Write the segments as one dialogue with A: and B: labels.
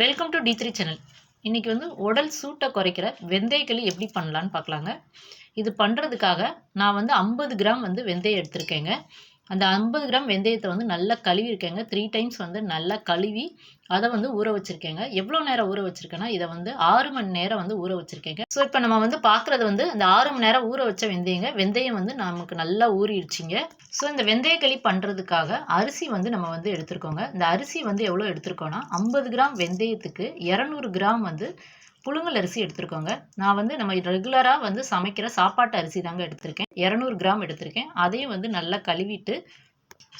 A: Welcome to D three channel இன்றைக்கி வந்து உடல் சூட்டை குறைக்கிற வெந்தயக்களி எப்படி பண்ணலான்னு பார்க்கலாங்க. இது பண்ணுறதுக்காக நான் வந்து ஐம்பது கிராம் வந்து வெந்தயம் எடுத்திருக்கேங்க. அந்த ஐம்பது கிராம் வெந்தயத்தை வந்து நல்லா கழுவிருக்கேங்க த்ரீ டைம்ஸ் வந்து நல்லா கழுவி அதை வந்து ஊற வச்சுருக்கேங்க. எவ்வளோ நேரம் ஊற வச்சுருக்கேன்னா இதை வந்து ஆறு மணி நேரம் வந்து ஊற வச்சுருக்கேங்க. ஸோ இப்போ நம்ம வந்து பார்க்குறது வந்து அந்த ஆறு மணி நேரம் ஊற வச்ச வெந்தயங்க. வெந்தயம் வந்து நமக்கு நல்லா ஊறிடுச்சிங்க. ஸோ இந்த வெந்தயக்களி பண்ணுறதுக்காக அரிசி வந்து நம்ம வந்து எடுத்துருக்கோங்க. இந்த அரிசி வந்து எவ்வளோ எடுத்துருக்கோன்னா ஐம்பது கிராம் வெந்தயத்துக்கு இரநூறு கிராம் வந்து புழுங்கல் அரிசி எடுத்துருக்கோங்க. நான் வந்து நம்ம ரெகுலராக வந்து சமைக்கிற சாப்பாட்டு அரிசி தாங்க எடுத்திருக்கேன். இரநூறு கிராம் எடுத்திருக்கேன். அதையும் வந்து நல்லா கழுவிட்டு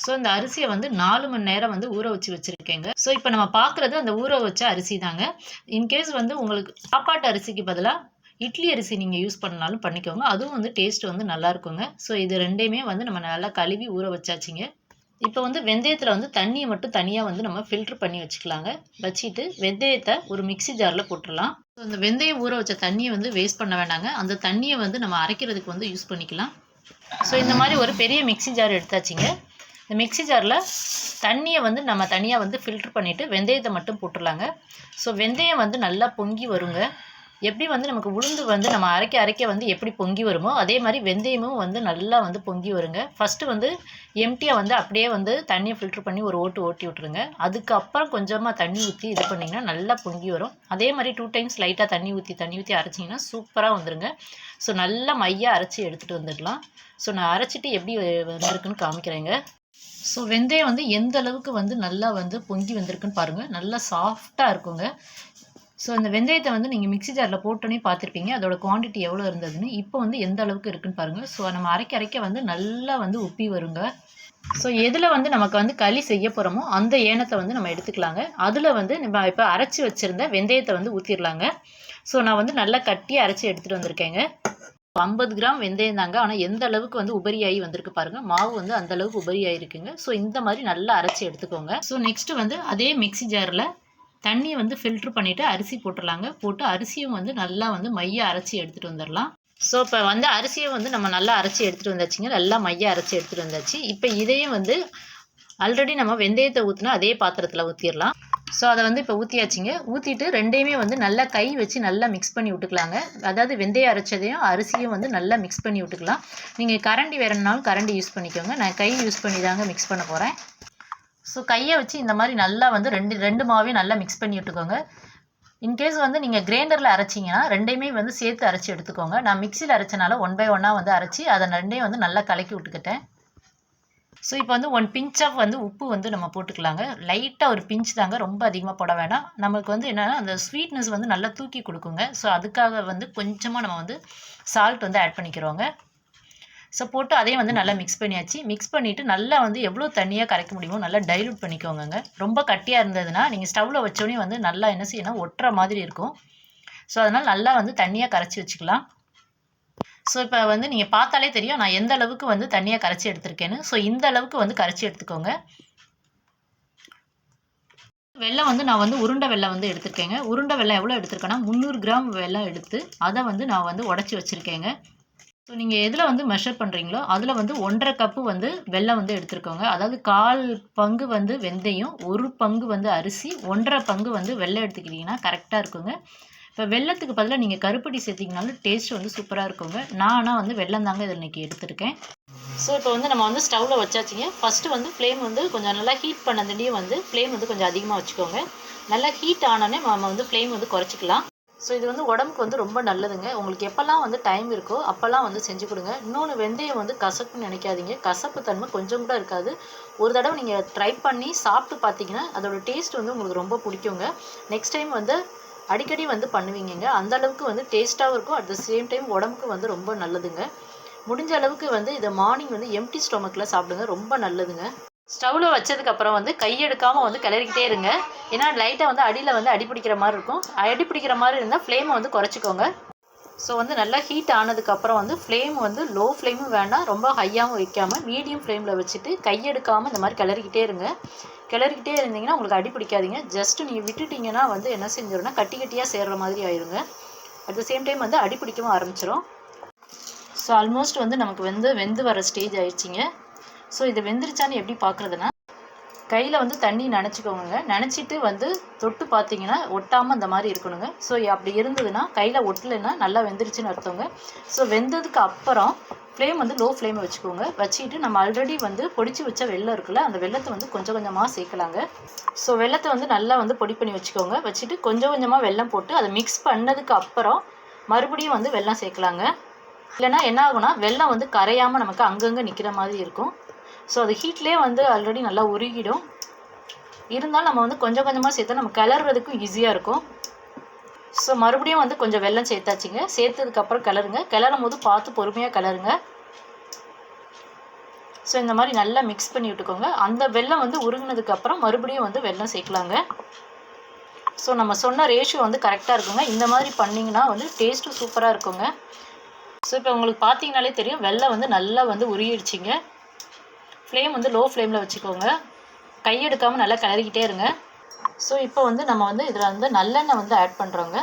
A: ஸோ இந்த அரிசியை வந்து நாலு மணி நேரம் வந்து ஊற வச்சு வச்சுருக்கேங்க. ஸோ இப்போ நம்ம பார்க்குறது அந்த ஊற வச்ச அரிசி தாங்க. இன்கேஸ் வந்து உங்களுக்கு சாப்பாட்டு அரிசிக்கு பதிலாக இட்லி அரிசி நீங்கள் யூஸ் பண்ணாலும் பண்ணிக்கோங்க. அதுவும் வந்து டேஸ்ட் வந்து நல்லா இருக்குங்க. ஸோ இது ரெண்டையுமே வந்து நம்ம நல்லா கழுவி ஊற வச்சாச்சுங்க. இப்போ வந்து வெந்தயத்தில் வந்து தண்ணியை மட்டும் தனியாக வந்து நம்ம ஃபில்ட்ரு பண்ணி வச்சுக்கலாங்க. வச்சுட்டு வெந்தயத்தை ஒரு மிக்சி ஜாரில் போட்டுடலாம். ஸோ இந்த வெந்தயம் ஊற வச்ச தண்ணியை வந்து வேஸ்ட் பண்ண வேண்டாங்க. அந்த தண்ணியை வந்து நம்ம அரைக்கிறதுக்கு வந்து யூஸ் பண்ணிக்கலாம். ஸோ இந்த மாதிரி ஒரு பெரிய மிக்சி ஜார் எடுத்தாச்சுங்க. இந்த மிக்சி ஜாரில் தண்ணியை வந்து நம்ம தனியாக வந்து ஃபில்ட்ரு பண்ணிவிட்டு வெந்தயத்தை மட்டும் போட்டுடலாங்க. ஸோ வெந்தயம் வந்து நல்லா பொங்கி வருங்க. எப்படி வந்து நமக்கு உளுந்து வந்து நம்ம அரைக்க அரைக்க வந்து எப்படி பொங்கி வருமோ அதே மாதிரி வெந்தயமும் வந்து நல்லா வந்து பொங்கி வருங்க. ஃபஸ்ட்டு வந்து எம்டியாக வந்து அப்படியே வந்து தண்ணியை ஃபில்ட்ரு பண்ணி ஒரு ஓட்டு ஓட்டி விட்ருங்க அதுக்கப்புறம் கொஞ்சமாக தண்ணி ஊற்றி இது பண்ணிங்கன்னா நல்லா பொங்கி வரும். அதே மாதிரி டூ டைம்ஸ் லைட்டாக தண்ணி ஊற்றி தண்ணி ஊற்றி அரைச்சிங்கன்னா சூப்பராக வந்துடுங்க ஸோ நல்லா மையாக அரைச்சி எடுத்துகிட்டு வந்துடலாம். ஸோ நான் அரைச்சிட்டு எப்படி வந்திருக்குன்னு காமிக்கிறேங்க. ஸோ வெந்தயம் வந்து எந்த அளவுக்கு வந்து நல்லா வந்து பொங்கி வந்திருக்குன்னு பாருங்கள் நல்லா சாஃப்டாக இருக்குங்க. ஸோ இந்த வெந்தயத்தை வந்து நீங்கள் மிக்ஸி ஜாரில் போட்டோன்னே பார்த்துருப்பீங்க. அதோட குவான்டிட்டி எவ்வளோ இருந்ததுன்னு இப்போ வந்து எந்த அளவுக்கு இருக்குன்னு பாருங்கள் ஸோ நம்ம அரைக்க அரைக்க வந்து நல்லா வந்து உப்பி வருங்க. ஸோ எதில் வந்து நமக்கு வந்து களி செய்ய போகிறோமோ அந்த ஏனத்தை வந்து நம்ம எடுத்துக்கலாங்க. அதில் வந்து நம்ம இப்போ அரைச்சி வச்சுருந்த வெந்தயத்தை வந்து ஊற்றிடலாங்க ஸோ நான் வந்து நல்லா கட்டி அரைச்சி எடுத்துகிட்டு வந்திருக்கேங்க. ஐம்பது கிராம் வெந்தயம் தாங்க. ஆனால் எந்த அளவுக்கு வந்து உபரியாகி வந்திருக்கு பாருங்கள் மாவு வந்து அந்த அளவுக்கு உபரியாகிருக்குங்க ஸோ இந்த மாதிரி நல்லா அரைச்சி எடுத்துக்கோங்க. ஸோ நெக்ஸ்ட்டு வந்து அதே மிக்ஸி ஜாரில் தண்ணியை வந்து ஃபில்ட்ரு பண்ணிவிட்டு அரிசி போட்டுடலாங்க போட்டு அரிசியும் வந்து நல்லா வந்து மைய அரைச்சி எடுத்துகிட்டு வந்துடலாம் ஸோ இப்போ வந்து அரிசியை வந்து நம்ம நல்லா அரைச்சி எடுத்துகிட்டு வந்தாச்சுங்க. நல்லா மைய அரைச்சி எடுத்துகிட்டு வந்தாச்சு. இப்போ இதையும் வந்து ஆல்ரெடி நம்ம வெந்தயத்தை ஊற்றினா அதே பாத்திரத்தில் ஊற்றிடலாம் ஸோ அதை வந்து இப்போ ஊற்றியாச்சுங்க ஊற்றிட்டு ரெண்டையுமே வந்து நல்லா கை வச்சு நல்லா மிக்ஸ் பண்ணி விட்டுக்கலாங்க. அதாவது வெந்தயம் அரைச்சதையும் அரிசியும் வந்து நல்லா மிக்ஸ் பண்ணி விட்டுக்கலாம். நீங்கள் கரண்டி வேணும்னாலும் கரண்டி யூஸ் பண்ணிக்கோங்க. நான் கை யூஸ் பண்ணி தாங்க மிக்ஸ் பண்ண போகிறேன் ஸோ கையை வச்சு இந்த மாதிரி நல்லா வந்து ரெண்டு ரெண்டு மாவையும் நல்லா மிக்ஸ் பண்ணி விட்டுக்கோங்க. இன்கேஸ் வந்து நீங்கள் கிரைண்டரில் அரைச்சிங்கன்னா ரெண்டையுமே வந்து சேர்த்து அரைச்சி எடுத்துக்கோங்க. நான் மிக்சியில் அரைச்சனால ஒன் பை ஒன்னாக வந்து அரைச்சி அதை ரெண்டையும் வந்து நல்லா கலக்கி விட்டுக்கிட்டேன். ஸோ இப்போ வந்து ஒன் பிஞ்ச் ஆஃப் வந்து உப்பு வந்து நம்ம போட்டுக்கலாங்க. லைட்டாக ஒரு பிஞ்ச் தாங்க ரொம்ப அதிகமாக போட வேணாம். நமக்கு வந்து என்னென்னா அந்த ஸ்வீட்னஸ் வந்து நல்லா தூக்கி கொடுக்குங்க. ஸோ அதுக்காக வந்து கொஞ்சமாக நம்ம வந்து சால்ட் வந்து ஆட் பண்ணிக்கிறோங்க. ஸோ போட்டு அதையும் வந்து நல்லா மிக்ஸ் பண்ணியாச்சு. மிக்ஸ் பண்ணிவிட்டு நல்லா வந்து எவ்வளோ தண்ணியாக கரைக்க முடியுமோ நல்லா டைலூட் பண்ணிக்கோங்க ரொம்ப கட்டியாக இருந்ததுன்னா நீங்கள் ஸ்டவ்வில் வச்சோடனே வந்து நல்லா என்ன செய்யணும்? ஒட்டுற மாதிரி இருக்கும். ஸோ அதனால் நல்லா வந்து தண்ணியாக கரைச்சி வச்சுக்கலாம். ஸோ இப்போ வந்து நீங்கள் பார்த்தாலே தெரியும். நான் எந்த அளவுக்கு வந்து தண்ணியாக கரைச்சி எடுத்திருக்கேன்னு. ஸோ இந்த அளவுக்கு வந்து கரைச்சி எடுத்துக்கோங்க. வெள்ளம் வந்து நான் வந்து உருண்டை வெள்ளம் வந்து எடுத்திருக்கேங்க. உருண்டை வெள்ளம் எவ்வளோ எடுத்திருக்கேன்னா முந்நூறு கிராம் வெள்ளம் எடுத்து அதை வந்து நான் வந்து உடச்சி வச்சுருக்கேங்க. ஸோ நீங்கள் எதில் வந்து மெஷர் பண்ணுறீங்களோ அதில் வந்து ஒன்றரை கப்பு வந்து வெள்ளம் வந்து எடுத்துருக்கோங்க. அதாவது கால் பங்கு வந்து வெந்தயம் ஒரு பங்கு வந்து அரிசி ஒன்றரை பங்கு வந்து வெள்ளம் எடுத்துக்கிட்டிங்கன்னா கரெக்டாக இருக்குங்க. இப்போ வெள்ளத்துக்கு பதிலாக நீங்கள் கருப்பட்டி சேர்த்திங்கனாலும் டேஸ்ட் வந்து சூப்பராக இருக்குங்க. நான் ஆனால் வந்து வெள்ளம் தாங்க இதில் இன்றைக்கி எடுத்திருக்கேன். ஸோ இப்போ வந்து நம்ம வந்து ஸ்டவ்வில் வச்சாச்சுங்க. ஃபஸ்ட்டு வந்து ஃப்ளேம் வந்து கொஞ்சம் நல்லா ஹீட் பண்ணதுலேயும் வந்து ஃப்ளேம் வந்து கொஞ்சம் அதிகமாக வச்சுக்கோங்க. நல்லா ஹீட் ஆனோடனே நம்ம வந்து ஃப்ளேம் வந்து குறைச்சிக்கலாம். ஸோ இது வந்து உடம்புக்கு வந்து ரொம்ப நல்லதுங்க. உங்களுக்கு எப்போல்லாம் வந்து டைம் இருக்கோ அப்போல்லாம் வந்து செஞ்சு கொடுங்க. இன்னொன்று வெந்தயம் வந்து கசப்புன்னு நினைக்காதீங்க. கசப்பு தன்மை கொஞ்சம் கூட இருக்காது. ஒரு தடவை நீங்கள் ட்ரை பண்ணி சாப்பிட்டு பார்த்தீங்கன்னா அதோடய டேஸ்ட் வந்து உங்களுக்கு ரொம்ப பிடிக்குங்க. நெக்ஸ்ட் டைம் வந்து அடிக்கடி வந்து பண்ணுவீங்கங்க. அந்த அளவுக்கு வந்து டேஸ்ட்டாகவும் இருக்கும். அட் த சேம் டைம் உடம்புக்கு வந்து ரொம்ப நல்லதுங்க. முடிஞ்ச அளவுக்கு வந்து இதை மார்னிங் வந்து எம்டி ஸ்டொமக்கில் சாப்பிடுங்க. ரொம்ப நல்லதுங்க. ஸ்டவ்வில் வச்சதுக்கப்புறம் வந்து கையெடுக்காமல் வந்து கிளறிக்கிட்டே இருங்க. ஏன்னா லைட்டாக வந்து அடியில் வந்து அடி பிடிக்கிற மாதிரி இருக்கும். அடி பிடிக்கிற மாதிரி இருந்தால் ஃப்ளேமை வந்து குறைச்சிக்கோங்க. ஸோ வந்து நல்லா ஹீட் ஆனதுக்கப்புறம் வந்து ஃப்ளேம் வந்து லோ ஃப்ளேமும் வேண்டாம். ரொம்ப ஹையாகவும் வைக்காமல் மீடியம் ஃப்ளேமில் வச்சுட்டு கையெடுக்காமல் இந்த மாதிரி கிளறிக்கிட்டே இருங்க. கிளறிக்கிட்டே இருந்தீங்கன்னா உங்களுக்கு அடி பிடிக்காதீங்க. ஜஸ்ட்டு நீங்கள் விட்டுட்டிங்கன்னா வந்து என்ன செஞ்சிடும்னா கட்டி கட்டியாக சேர்கிற மாதிரி ஆயிருங்க. அட் த சேம் டைம் வந்து அடி பிடிக்கவும் ஆரம்பிச்சிடும் ஸோ ஆல்மோஸ்ட் வந்து நமக்கு வந்து வெந்து வர ஸ்டேஜ் ஆயிடுச்சிங்க. ஸோ இது வெந்துருச்சான்னு எப்படி பார்க்குறதுனா கையில் வந்து தண்ணி நினச்சிக்கோங்க. நனைச்சிட்டு வந்து தொட்டு பார்த்தீங்கன்னா ஒட்டாமல் அந்த மாதிரி இருக்கணுங்க. ஸோ அப்படி இருந்ததுன்னா கையில் ஒட்டலைன்னா நல்லா வெந்துருச்சுன்னு அர்த்தங்க. ஸோ வெந்ததுக்கு அப்புறம் ஃப்ளேம் வந்து லோ ஃப்ளேமை வச்சுக்கோங்க. வச்சுக்கிட்டு நம்ம ஆல்ரெடி வந்து பொடிச்சு வச்ச வெள்ளம் இருக்குல்ல அந்த வெள்ளத்தை வந்து கொஞ்சம் கொஞ்சமாக சேர்க்கலாங்க. ஸோ வெள்ளத்தை வந்து நல்லா வந்து பொடி பண்ணி வச்சுக்கோங்க. வச்சுட்டு கொஞ்சம் கொஞ்சமாக வெல்லம் போட்டு அதை மிக்ஸ் பண்ணதுக்கு அப்புறம் மறுபடியும் வந்து வெள்ளம் சேர்க்கலாங்க. இல்லைன்னா என்ன ஆகும்னா வெள்ளம் வந்து கரையாமல் நமக்கு அங்கங்கே நிற்கிற மாதிரி இருக்கும். ஸோ அது ஹீட்லேயே வந்து ஆல்ரெடி நல்லா உருகிடும். இருந்தாலும் நம்ம வந்து கொஞ்சம் கொஞ்சமாக சேர்த்தா நம்ம கிளறதுக்கும் ஈஸியாக இருக்கும். ஸோ மறுபடியும் வந்து கொஞ்சம் வெள்ளம் சேர்த்தாச்சுங்க. சேர்த்ததுக்கப்புறம் கிளறுங்க கிளறும் போது பார்த்து பொறுமையாக கிளறுங்க ஸோ இந்த மாதிரி நல்லா மிக்ஸ் பண்ணி விட்டுக்கோங்க. அந்த வெள்ளம் வந்து உருகினதுக்கப்புறம் மறுபடியும் வந்து வெள்ளம் சேர்க்கலாங்க. ஸோ நம்ம சொன்ன ரேஷியோ வந்து கரெக்டாக இருக்குங்க. இந்த மாதிரி பண்ணிங்கன்னா வந்து டேஸ்ட்டும் சூப்பராக இருக்குங்க. ஸோ இப்போ உங்களுக்கு பார்த்தீங்கனாலே தெரியும். வெள்ளம் வந்து நல்லா வந்து உருகிடுச்சிங்க. ஃப்ளேம் வந்து லோ ஃப்ளேமில் வச்சுக்கோங்க கையெடுக்காமல் நல்லா கிளறிக்கிட்டே இருங்க. ஸோ இப்போ வந்து நம்ம வந்து இதில் வந்து நல்லெண்ணெய் வந்து ஆட் பண்ணுறோங்க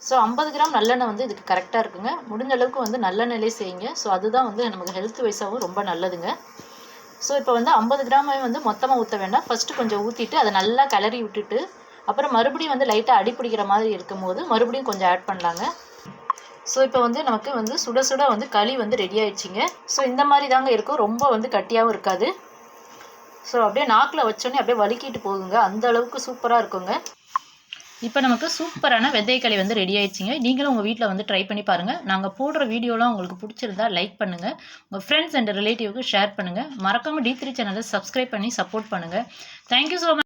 A: ஸோ ஐம்பது கிராம் நல்லெண்ணெய் வந்து இதுக்கு கரெக்டாக இருக்குங்க. முடிஞ்ச அளவுக்கு வந்து நல்லெண்ணெயிலே செய்யுங்க. ஸோ அதுதான் வந்து நமக்கு ஹெல்த் வைஸாகவும் ரொம்ப நல்லதுங்க. ஸோ இப்போ வந்து ஐம்பது கிராமே வந்து மொத்தமாக ஊற்ற வேண்டாம். ஃபஸ்ட்டு கொஞ்சம் ஊற்றிட்டு அதை நல்லா கிளறி விட்டுட்டு அப்புறம் மறுபடியும் வந்து லைட்டாக அடி பிடிக்கிற மாதிரி இருக்கும் போது மறுபடியும் கொஞ்சம் ஆட் பண்ணலாங்க. ஸோ இப்போ வந்து நமக்கு வந்து சுட சுட வந்து களி வந்து ரெடி ஆயிடுச்சிங்க. ஸோ இந்த மாதிரி தாங்க இருக்கும். ரொம்ப வந்து கட்டியாகவும் இருக்காது. ஸோ அப்படியே நாக்கில் வச்சோன்னே அப்படியே வலிக்கிட்டு போகுங்க. அந்த அளவுக்கு சூப்பராக இருக்குங்க. இப்போ நமக்கு சூப்பரான விதைக்களி வந்து ரெடி ஆயிடுச்சிங்க. நீங்களும் உங்கள் வீட்டில் வந்து ட்ரை பண்ணி பாருங்கள் நாங்கள் போடுற வீடியோலாம் உங்களுக்கு பிடிச்சிருந்தா லைக் பண்ணுங்கள் உங்கள் ஃப்ரெண்ட்ஸ் அண்ட் ரிலேட்டிவ்க்கு ஷேர் பண்ணுங்கள் மறக்காமல் டி த்ரீ சேனலை சப்ஸ்கிரைப் பண்ணி சப்போர்ட் பண்ணுங்கள் தேங்க்யூ ஸோ மச்